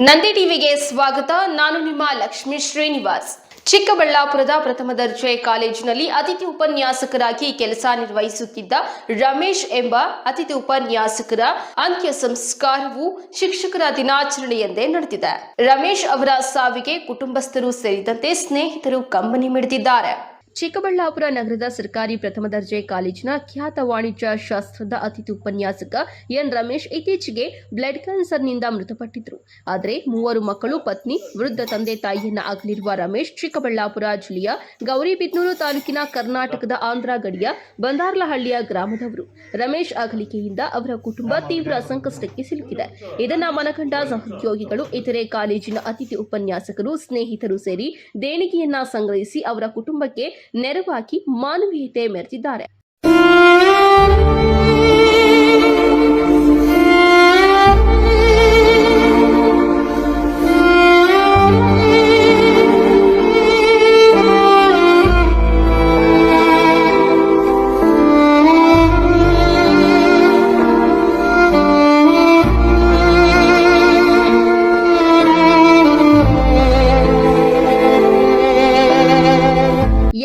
ನಂದಿ ಟಿವಿಗೆ ಸ್ವಾಗತ. ನಾನು ನಿಮ್ಮ ಲಕ್ಷ್ಮೀ ಶ್ರೀನಿವಾಸ್. ಚಿಕ್ಕಬಳ್ಳಾಪುರದ ಪ್ರಥಮ ದರ್ಜೆ ಕಾಲೇಜಿನಲ್ಲಿ ಅತಿಥಿ ಉಪನ್ಯಾಸಕರಾಗಿ ಕೆಲಸ ನಿರ್ವಹಿಸುತ್ತಿದ್ದ ರಮೇಶ್ ಎಂಬ ಅತಿಥಿ ಉಪನ್ಯಾಸಕರ ಅಂತ್ಯ ಸಂಸ್ಕಾರವು ಶಿಕ್ಷಕರ ದಿನಾಚರಣೆಯಂದೇ ನಡೆದಿದೆ. ರಮೇಶ್ ಅವರ ಸಾವಿಗೆ ಕುಟುಂಬಸ್ಥರು ಸೇರಿದಂತೆ ಸ್ನೇಹಿತರು ಕಂಬನಿ ಮಿಡಿದಿದ್ದಾರೆ. ಚಿಕ್ಕಬಳ್ಳಾಪುರ ನಗರದ ಸರ್ಕಾರಿ ಪ್ರಥಮ ದರ್ಜೆ ಕಾಲೇಜಿನ ಖ್ಯಾತ ವಾಣಿಜ್ಯ ಶಾಸ್ತ್ರದ ಅತಿಥಿ ಉಪನ್ಯಾಸಕ ಎನ್ ರಮೇಶ್ ಇತ್ತೀಚೆಗೆ ಬ್ಲಡ್ ಕ್ಯಾನ್ಸರ್ನಿಂದ ಮೃತಪಟ್ಟಿದ್ರು. ಆದರೆ ಮೂವರು ಮಕ್ಕಳು ಪತ್ನಿ, ವೃದ್ಧ ತಂದೆ ತಾಯಿಯನ್ನ ಆಗಲಿರುವ ರಮೇಶ್ ಚಿಕ್ಕಬಳ್ಳಾಪುರ ಜಿಲ್ಲೆಯ ಗೌರಿಬಿದ್ನೂರು ತಾಲೂಕಿನ ಕರ್ನಾಟಕದ ಆಂಧ್ರ ಗಡಿಯ ಬಂದಾರ್ಲಹಳ್ಳಿಯ ಗ್ರಾಮದವರು. ರಮೇಶ್ ಅಗಲಿಕೆಯಿಂದ ಅವರ ಕುಟುಂಬ ತೀವ್ರ ಸಂಕಷ್ಟಕ್ಕೆ ಸಿಲುಕಿದೆ. ಇದನ್ನ ಮನಗಂಡ ಸಹೋದ್ಯೋಗಿಗಳು, ಇತರೆ ಕಾಲೇಜಿನ ಅತಿಥಿ ಉಪನ್ಯಾಸಕರು, ಸ್ನೇಹಿತರು ಸೇರಿ ದೇಣಿಗೆಯನ್ನ ಸಂಗ್ರಹಿಸಿ ಅವರ ಕುಟುಂಬಕ್ಕೆ ನೆರವಾಗಿ ಮಾನವೀಯತೆ ಮೆರೆದಿದ್ದಾರೆ.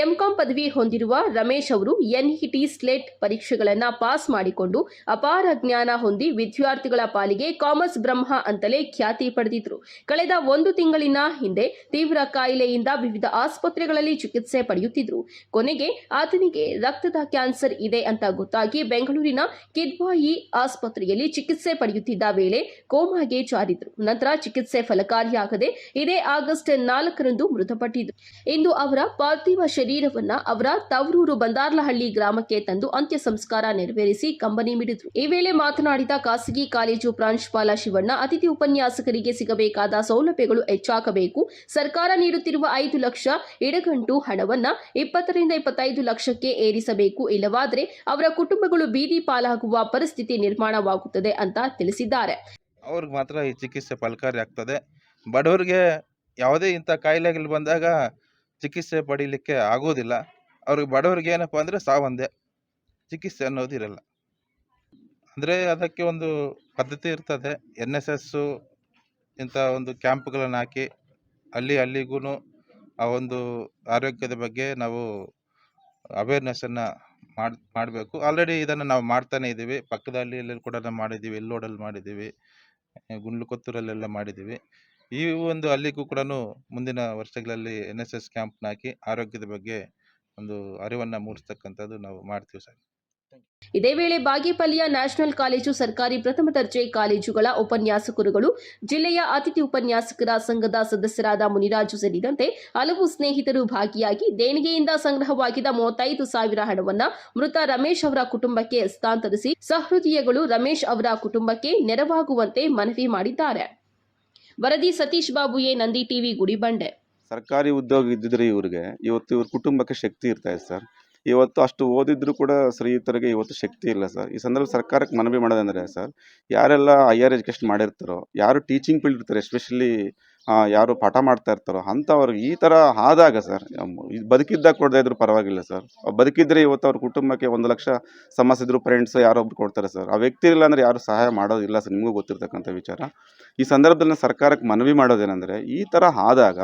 ಎಂಕಾಂ ಪದವಿ ಹೊಂದಿರುವ ರಮೇಶ್ ಅವರು ಎನ್ಇಟಿ ಸ್ಲೇಟ್ ಪರೀಕ್ಷೆಗಳನ್ನು ಪಾಸ್ ಮಾಡಿಕೊಂಡು ಅಪಾರ ಜ್ಞಾನ ಹೊಂದಿ ವಿದ್ಯಾರ್ಥಿಗಳ ಪಾಲಿಗೆ ಕಾಮರ್ಸ್ ಬ್ರಹ್ಮ ಅಂತಲೇ ಖ್ಯಾತಿ ಪಡೆದಿದ್ರು. ಕಳೆದ ಒಂದು ತಿಂಗಳಿನ ಹಿಂದೆ ತೀವ್ರ ಕಾಯಿಲೆಯಿಂದ ವಿವಿಧ ಆಸ್ಪತ್ರೆಗಳಲ್ಲಿ ಚಿಕಿತ್ಸೆ ಪಡೆಯುತ್ತಿದ್ರು. ಕೊನೆಗೆ ಆತನಿಗೆ ರಕ್ತದ ಕ್ಯಾನ್ಸರ್ ಇದೆ ಅಂತ ಗೊತ್ತಾಗಿ ಬೆಂಗಳೂರಿನ ಕಿದ್ವಾಯಿ ಆಸ್ಪತ್ರೆಯಲ್ಲಿ ಚಿಕಿತ್ಸೆ ಪಡೆಯುತ್ತಿದ್ದ ವೇಳೆ ಕೋಮಾಗೆ ಜಾರಿದ್ರು. ನಂತರ ಚಿಕಿತ್ಸೆ ಫಲಕಾರಿಯಾಗದೆ ಇದೇ ಆಗಸ್ಟ್ ನಾಲ್ಕರಂದು ಮೃತಪಟ್ಟಿದ್ರು. ಇಂದು ಅವರ ಪಾರ್ಥಿವ ಶರೀರವನ್ನ ಅವರ ತವರೂರು ಬಂದಾರ್ಲಹಳ್ಳಿ ಗ್ರಾಮಕ್ಕೆ ತಂದು ಅಂತ್ಯ ಸಂಸ್ಕಾರ ನೆರವೇರಿಸಿ ಕಂಬನಿ ಮಿಡಿದ್ರು. ಈ ವೇಳೆ ಮಾತನಾಡಿದ ಖಾಸಗಿ ಕಾಲೇಜು ಪ್ರಾಂಶುಪಾಲ ಶಿವಣ್ಣ, ಅತಿಥಿ ಉಪನ್ಯಾಸಕರಿಗೆ ಸಿಗಬೇಕಾದ ಸೌಲಭ್ಯಗಳು ಹೆಚ್ಚಾಗಬೇಕು. ಸರ್ಕಾರ ನೀಡುತ್ತಿರುವ ಐದು ಲಕ್ಷ ಎಡಗಂಟು ಹಣವನ್ನ ಇಪ್ಪತ್ತರಿಂದ ಇಪ್ಪತ್ತೈದು ಲಕ್ಷಕ್ಕೆ ಏರಿಸಬೇಕು. ಇಲ್ಲವಾದರೆ ಅವರ ಕುಟುಂಬಗಳು ಬೀದಿ ಪಾಲಾಗುವ ಪರಿಸ್ಥಿತಿ ನಿರ್ಮಾಣವಾಗುತ್ತದೆ ಅಂತ ತಿಳಿಸಿದ್ದಾರೆ. ಅವ್ರಿಗೆ ಮಾತ್ರ ಈ ಚಿಕಿತ್ಸೆ ಫಲಕಾರಿ ಆಗ್ತದೆ ಬಡವರಿಗೆ ಯಾವುದೇ ಇಂಥ ಕಾಯಿಲೆಗಳು ಬಂದಾಗ ಚಿಕಿತ್ಸೆ ಪಡೀಲಿಕ್ಕೆ ಆಗೋದಿಲ್ಲ. ಅವ್ರಿಗೆ ಬಡವರಿಗೆ ಏನಪ್ಪ ಅಂದರೆ ಸಾವೊಂದೇ ಚಿಕಿತ್ಸೆ ಅನ್ನೋದು ಇರಲ್ಲ. ಅಂದರೆ ಅದಕ್ಕೆ ಒಂದು ಪದ್ಧತಿ ಇರ್ತದೆ. ಎನ್ ಎಸ್ ಎಸ್ಸು ಇಂಥ ಒಂದು ಕ್ಯಾಂಪ್ಗಳನ್ನು ಹಾಕಿ ಅಲ್ಲಿ ಅಲ್ಲಿಗೂ ಆ ಒಂದು ಆರೋಗ್ಯದ ಬಗ್ಗೆ ನಾವು ಅವೇರ್ನೆಸ್ಸನ್ನು ಮಾಡಿ, ಮಾಡಬೇಕು. ಆಲ್ರೆಡಿ ಇದನ್ನು ನಾವು ಮಾಡ್ತಾನೆ ಇದ್ದೀವಿ. ಪಕ್ಕದಲ್ಲಿ ಎಲ್ಲೆಲ್ಲಿ ಕೂಡ ಮಾಡಿದ್ದೀವಿ. ಎಲ್ಲೋಡಲ್ಲಿ ಮಾಡಿದ್ದೀವಿ. ಗುಂಡ್ಲುಕೊತ್ತೂರಲ್ಲೆಲ್ಲ ಮಾಡಿದ್ದೀವಿ. ಈ ಒಂದು ಅಲ್ಲಿಗೂ ಕೂಡ ಮುಂದಿನ ವರ್ಷಗಳಲ್ಲಿ ಎನ್ ಎಸ್ ಎಸ್ ಕ್ಯಾಂಪ್ನ ಹಾಕಿ ಆರೋಗ್ಯದ ಬಗ್ಗೆ ಒಂದು ಅರಿವನ್ನು ಮೂಡಿಸ್ತಕ್ಕಂಥದ್ದು ನಾವು ಮಾಡ್ತೀವಿ ಸರ್. ಇದೇ ವೇಳೆ ಬಾಗೇಪಲ್ಲಿಯ ನ್ಯಾಷನಲ್ ಕಾಲೇಜು ಸರ್ಕಾರಿ ಪ್ರಥಮ ದರ್ಜೆ ಕಾಲೇಜುಗಳ ಉಪನ್ಯಾಸಕರುಗಳು, ಜಿಲ್ಲೆಯ ಅತಿಥಿ ಉಪನ್ಯಾಸಕರ ಸಂಘದ ಸದಸ್ಯರಾದ ಮುನಿರಾಜು ಸೇರಿದಂತೆ ಹಲವು ಸ್ನೇಹಿತರು ಭಾಗಿಯಾಗಿ ದೇಣಿಗೆಯಿಂದ ಸಂಗ್ರಹವಾಗಿದ್ದ ಮೂವತ್ತೈದು ಸಾವಿರ ಹಣವನ್ನ ಮೃತ ರಮೇಶ್ ಅವರ ಕುಟುಂಬಕ್ಕೆ ಹಸ್ತಾಂತರಿಸಿ ಸಹೃದಯಗಳು ರಮೇಶ್ ಅವರ ಕುಟುಂಬಕ್ಕೆ ನೆರವಾಗುವಂತೆ ಮನವಿ ಮಾಡಿದ್ದಾರೆ. ವರದಿ ಸತೀಶ್ ಬಾಬು ಎ ನಂದಿ ಟಿವಿ, ಗುಡಿಬಂಡೆ. ಸರ್ಕಾರಿ ಉದ್ಯೋಗ ಇದ್ದಿದ್ರೆ ಇವ್ರಿಗೆ ಇವತ್ತು ಇವ್ರ ಕುಟುಂಬಕ್ಕೆ ಶಕ್ತಿ ಇರ್ತಾ ಇದೆ ಸರ್. ಇವತ್ತು ಅಷ್ಟು ಓದಿದ್ರು ಕೂಡ ಶ್ರೀಯುತರಿಗೆ ಇವತ್ತು ಶಕ್ತಿ ಇಲ್ಲ ಸರ್. ಈ ಸಂದರ್ಭ ಸರ್ಕಾರಕ್ಕೆ ಮನವಿ ಮಾಡೋದಂದ್ರೆ ಸರ್, ಯಾರೆಲ್ಲ ಹೈಯರ್ ಎಜುಕೇಷನ್ ಮಾಡಿರ್ತಾರೋ, ಯಾರು ಟೀಚಿಂಗ್ ಫೀಲ್ಡ್ ಇರ್ತಾರೆ ಎಸ್ಪೆಷಲಿ ಯಾರು ಪಾಠ ಮಾಡ್ತಾ ಇರ್ತಾರೋ ಅಂಥವ್ರಿಗೆ ಈ ಥರ ಆದಾಗ ಸರ್ ಬದುಕಿದ್ದಾಗ ಕೊಡದೇ ಇದ್ರು ಪರವಾಗಿಲ್ಲ ಸರ್. ಬದುಕಿದ್ರೆ ಇವತ್ತು ಅವ್ರ ಕುಟುಂಬಕ್ಕೆ ಒಂದು ಲಕ್ಷ ಸಮಸ್ಯೆ ಇದ್ರು ಫ್ರೆಂಡ್ಸ್ ಯಾರೋ ಒಬ್ರು ಕೊಡ್ತಾರೆ ಸರ್. ಆ ವ್ಯಕ್ತಿ ಇಲ್ಲ ಅಂದರೆ ಯಾರು ಸಹಾಯ ಮಾಡೋದಿಲ್ಲ ಸರ್, ನಿಮಗೂ ಗೊತ್ತಿರ್ತಕ್ಕಂಥ ವಿಚಾರ. ಈ ಸಂದರ್ಭದಲ್ಲಿ ಸರ್ಕಾರಕ್ಕೆ ಮನವಿ ಮಾಡೋದೇನೆಂದರೆ ಈ ಥರ ಆದಾಗ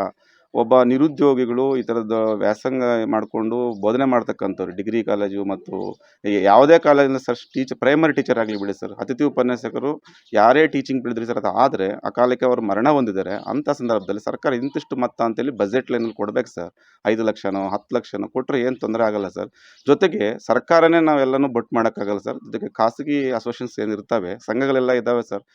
ಒಬ್ಬ ನಿರುದ್ಯೋಗಿಗಳು ಈ ಥರದ ವ್ಯಾಸಂಗ ಮಾಡಿಕೊಂಡು ಬೋಧನೆ ಮಾಡ್ತಕ್ಕಂಥವ್ರು, ಡಿಗ್ರಿ, ಕಾಲೇಜು ಮತ್ತು ಯಾವುದೇ ಕಾಲೇಜಿನ ಸರ್ ಟೀಚರ್, ಪ್ರೈಮರಿ ಟೀಚರ್ ಆಗಲಿ ಬಿಡಿ ಸರ್, ಅತಿಥಿ ಉಪನ್ಯಾಸಕರು ಯಾರೇ ಟೀಚಿಂಗ್ ಬಿಡಿದ್ರಿ ಸರ್ ಅದು ಆದರೆ ಆ ಕಾಲಕ್ಕೆ ಅವರು ಮರಣ ಹೊಂದಿದ್ದಾರೆ. ಅಂಥ ಸಂದರ್ಭದಲ್ಲಿ ಸರ್ಕಾರ ಇಂತಿಷ್ಟು ಮೊತ್ತ ಅಂತೇಳಿ ಬಜೆಟ್ ಲೈನಲ್ಲಿ ಕೊಡ್ಬೇಕು ಸರ್. ಐದು ಲಕ್ಷನೋ, ಹತ್ತು ಲಕ್ಷನೋ ಕೊಟ್ಟರೆ ಏನು ತೊಂದರೆ ಆಗಲ್ಲ ಸರ್. ಜೊತೆಗೆ ಸರ್ಕಾರನೇ ನಾವೆಲ್ಲನೂ ಬಟ್ ಮಾಡೋಕ್ಕಾಗಲ್ಲ ಸರ್. ಜೊತೆಗೆ ಖಾಸಗಿ ಅಸೋಸಿಯೇಷನ್ಸ್ ಏನಿರ್ತವೆ, ಸಂಘಗಳೆಲ್ಲ ಇದ್ದಾವೆ ಸರ್.